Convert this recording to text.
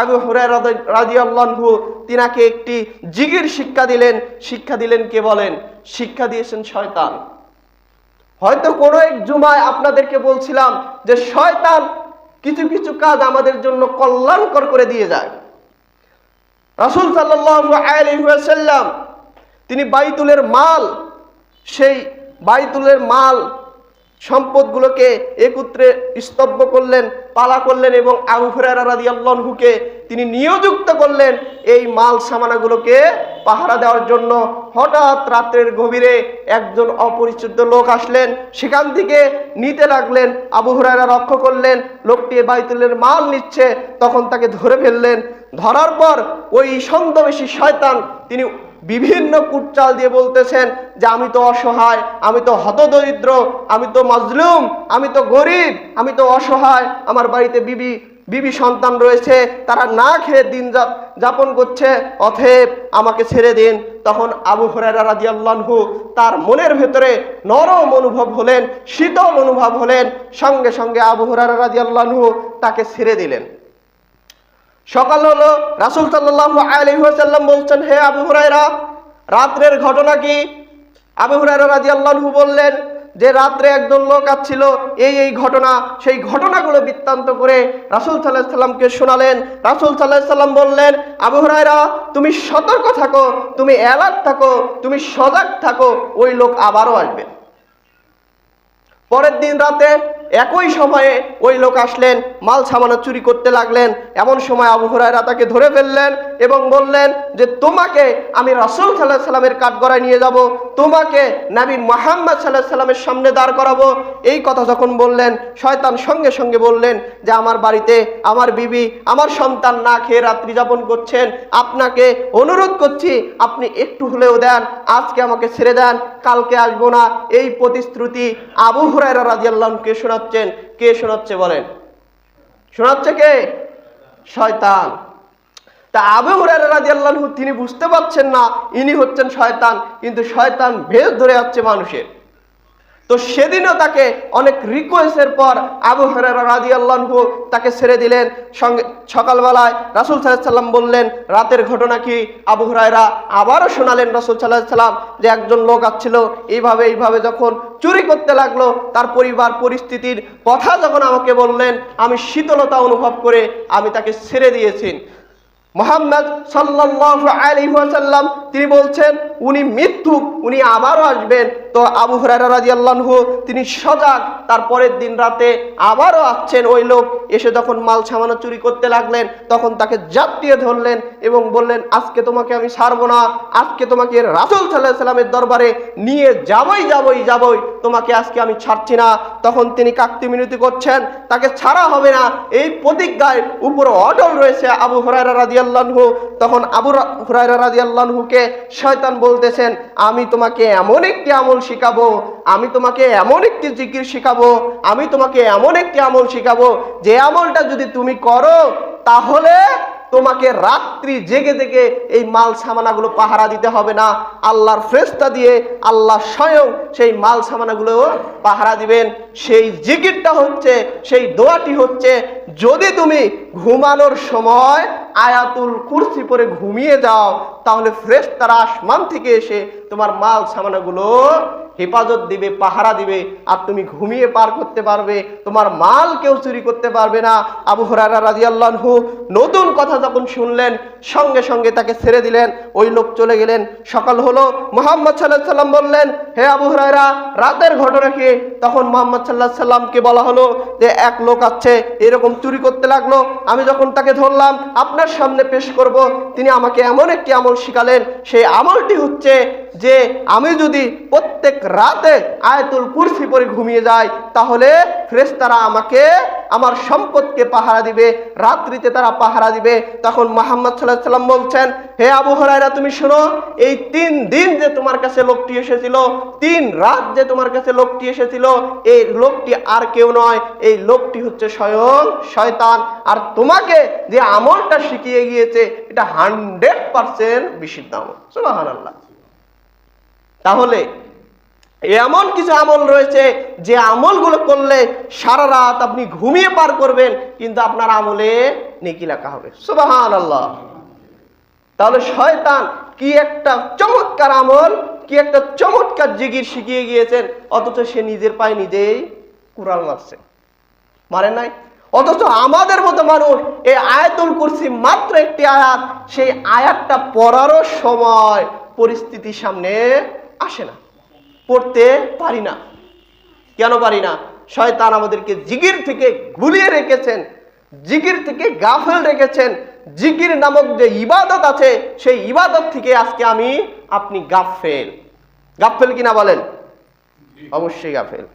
আবু রাজিয়াল্লাহু তিনাকে একটি জিগির শিক্ষা দিলেন। শিক্ষা দিলেন কে বলেন? শিক্ষা দিয়েছেন শয়তান। হয়তো কোনো এক জুমায় আপনাদেরকে বলছিলাম যে শয়তান কিছু কিছু কাজ আমাদের জন্য কল্যাণকর করে দিয়ে যায়। রাসুল সাল্লাম তিনি বাইতুলের মাল, সেই বাইতুলের মাল সম্পদগুলোকে একত্রে স্তব্ধ করলেন, পালা করলেন এবং আবু রাদিয়াল্লাহুকে তিনি নিয়োযুক্ত করলেন এই মাল সামানাগুলোকে পাহারা দেওয়ার জন্য। হঠাৎ রাত্রের গভীরে একজন অপরিচিত লোক আসলেন, সেখান থেকে নিতে লাগলেন, আবু হুরায়রা রক্ষ করলেন, লোকটি বাইতুলের মাল নিচ্ছে, তখন তাকে ধরে ফেললেন। ধরার পর ওই ছন্দবেশী শয়তান তিনি বিভিন্ন কুটচাল দিয়ে বলতেছেন যে আমি তো অসহায়, আমি তো হতদরিদ্র, আমি তো মাজলুম, আমি তো গরিব, আমি তো অসহায়। আমার বাড়িতে বিবি বিবি সন্তান রয়েছে, তারা না খেয়ে দিন যাপন করছে অথেব আমাকে ছেড়ে দিন। তখন আবু হরারা রাজিয়াল্লাহু তার মনের ভেতরে নরম অনুভব হলেন, শীতল অনুভব হলেন। সঙ্গে সঙ্গে আবু হরারা রাজিয়াল্লাহু তাকে ছেড়ে দিলেন। সকাল হলো, রাসুল সাল্লাহ আলহিহাসাল্লাম বলছেন, হে আবু হুরাইরা রাত্রের ঘটনা কি? আবু হুরাইরা রাজি আল্লাহু বললেন, যে রাত্রে একজন লোক আসছিল, এই এই ঘটনা, সেই ঘটনাগুলো বৃত্তান্ত করে রাসুল সাল্লাহ সাল্লামকে শোনালেন। রাসুল সাল্লাহ সাল্লাম বললেন, আবু হুরাইরা তুমি সতর্ক থাকো, তুমি অ্যালার্ট থাকো, তুমি সজাগ থাকো, ওই লোক আবারও আসবে। পরের দিন রাতে একই সময়ে ওই লোক আসলেন, মাল সামানো চুরি করতে লাগলেন, এমন সময় আবু তাকে ধরে ফেললেন এবং বললেন যে, তোমাকে আমি রাসুল সাল্লাহ সাল্লামের কাঠগড়ায় নিয়ে যাব, তোমাকে নাবি মোহাম্মদ সাল্লাহ সাল্লামের সামনে দাঁড় করাবো। এই কথা যখন বললেন, শয়তান সঙ্গে সঙ্গে বললেন যে, আমার বাড়িতে আমার বিবি, আমার সন্তান না খেয়ে রাত্রি যাপন করছেন। আপনাকে অনুরোধ করছি, আপনি একটু হলেও দেন, আজকে আমাকে ছেড়ে দেন, কালকে আসব না। এই প্রতিশ্রুতি আবু হুরায়রা রাজিয়াল্লাহকে শোনাচ্ছেন? কে শোনাচ্ছে বলেন? শোনাচ্ছে কে? শয়তান। তা আবু হুরায়রা রাদিয়াল্লাহু তিনি বুঝতে পারছেন না, ইনি হচ্ছেন শয়তান, কিন্তু শয়তান ভেদ ধরে যাচ্ছে মানুষের। তো সেদিনও তাকে অনেক রিকোয়েস্টের পর আবু রাজি আল্লাহু তাকে ছেড়ে দিলেন। সঙ্গে সকালবেলায় রাসুল সাল্লাম বললেন, রাতের ঘটনা কি? আবু হরাইরা আবারও শোনালেন রাসুল সাল্লাহ সাল্লাম যে একজন লোক আসছিল, এইভাবে এইভাবে যখন চুরি করতে লাগল, তার পরিবার পরিস্থিতির কথা যখন আমাকে বললেন, আমি শীতলতা অনুভব করে আমি তাকে ছেড়ে দিয়েছি। মোহাম্মদ সাল্লাল্লাহু আলাইহি ওয়াসাল্লাম, তিনি বলছেন, উনি মিথ্যুক উনি আবারও আসবেন। তো আবু হুরায়রা রাদিয়াল্লাহু তিনি সজাগ, তার পরের দিন রাতে আবারও আসছেন ওই লোক। এসে যখন মাল সামানো চুরি করতে লাগলেন, তখন তাকে জাতিয়ে ধরলেন এবং বললেন, আজকে তোমাকে আমি ছাড়বো না, আজকে তোমাকে রাসূল সাল্লাল্লাহু সাল্লামের দরবারে নিয়ে যাবই যাবই যাবই, তোমাকে আজকে আমি ছাড়ছি না। তখন তিনি কাকতি মিনতি করছেন, তাকে ছাড়া হবে না। এই প্রতিজ্ঞায় উপর অটল রয়েছে আবু হুরায়রা রাদিয়াল্লাহু তখন আবু হুরায়রা রাদিয়াল্লাহুকে শয়তান বলতেছেন, আমি তোমাকে এমন একটি আমল শিখাবো, আমি তোমাকে এমন একটি জিকির শিখাবো, আমি তোমাকে এমন একটি আমল শিখাবো, যে আমলটা যদি তুমি করো, তাহলে তোমাকে রাত্রি জেগে জেগে এই মাল সামানাগুলো পাহারা দিতে হবে না। আল্লাহর ফ্রেস্তা দিয়ে আল্লাহ স্বয়ং সেই মাল সামানাগুলো পাহারা দিবেন। সেই জিকিরটা হচ্ছে, সেই দোয়াটি হচ্ছে যদি তুমি ঘুমানোর সময় আয়াতুল কুরসি পরে ঘুমিয়ে যাও, তাহলে ফ্রেশ তারা আসমান থেকে এসে তোমার মাল সামানাগুলো হেফাজত দিবে, পাহারা দিবে, আর তুমি ঘুমিয়ে পার করতে পারবে, তোমার মাল কেউ চুরি করতে পারবে না। আবু হরারা রাজিয়াল্লাহু নতুন কথা যখন শুনলেন, সঙ্গে সঙ্গে তাকে ছেড়ে দিলেন, ওই লোক চলে গেলেন। সকাল হলো, মোহাম্মদ সাল্লাহ সাল্লাম বললেন, হে আবু হরাইরা রাতের ঘটনা কি তখন মোহাম্মদ সাল্লাহ সাল্লামকে বলা হলো যে, এক লোক আছে, এরকম চুরি করতে লাগল। আমি যখন তাকে ধরলাম, আপনার সামনে পেশ করব। তিনি আমাকে এমন একটি আমল শিখালেন, সেই আমলটি হচ্ছে যে আমি যদি প্রত্যেক রাতে আয়াতুল কুরসি পরে ঘুমিয়ে যাই, তাহলে ফ্রেস্তারা আমাকে, আমার সম্পদকে পাহারা দিবে, রাত্রিতে তারা পাহারা দিবে। তখন মোহাম্মদ সাল্লাহ সাল্লাম বলছেন, হে আবু হরাইরা তুমি শোনো, এই তিন দিন যে তোমার কাছে লোকটি এসেছিল, তিন রাত যে তোমার কাছে লোকটি এসেছিল, এই লোকটি আর কেউ নয়, এই লোকটি হচ্ছে স্বয়ং শয়তান। আর তোমাকে যে আমলটা শিখিয়ে গিয়েছে, এটা হান্ড্রেড পার্সেন্ট বিশুদ্ধ আমল। সুবাহান আল্লাহ তাহলে এমন কিছু আমল রয়েছে যে আমলগুলো করলে সারা রাত আপনি ঘুমিয়ে পার করবেন, কিন্তু আপনার আমলে নেকি লেখা হবে। সুবাহান আল্লাহ তাহলে শয়তান কি একটা চমৎকার আমল, কি একটা চমৎকার জিগির শিখিয়ে গিয়েছেন, অথচ সে নিজের পায়ে নিজেই কুড়াল মারছে। মারে নাই? অথচ আমাদের মতো মানুষ এই আয়াতুল কুরসি মাত্র একটি আয়াত, সেই আয়াতটা পড়ারও সময় পরিস্থিতির সামনে আসে না। পড়তে পারি না। কেন পারি না? শয়তান আমাদেরকে জিগির থেকে গুলিয়ে রেখেছেন জিগির থেকে গাফেল রেখেছেন। জিগির নামক যে ইবাদত আছে, সেই ইবাদত থেকে আজকে আমি, আপনি গাফেল। গাফেল কিনা বলেন? অবশ্যই গাফেল।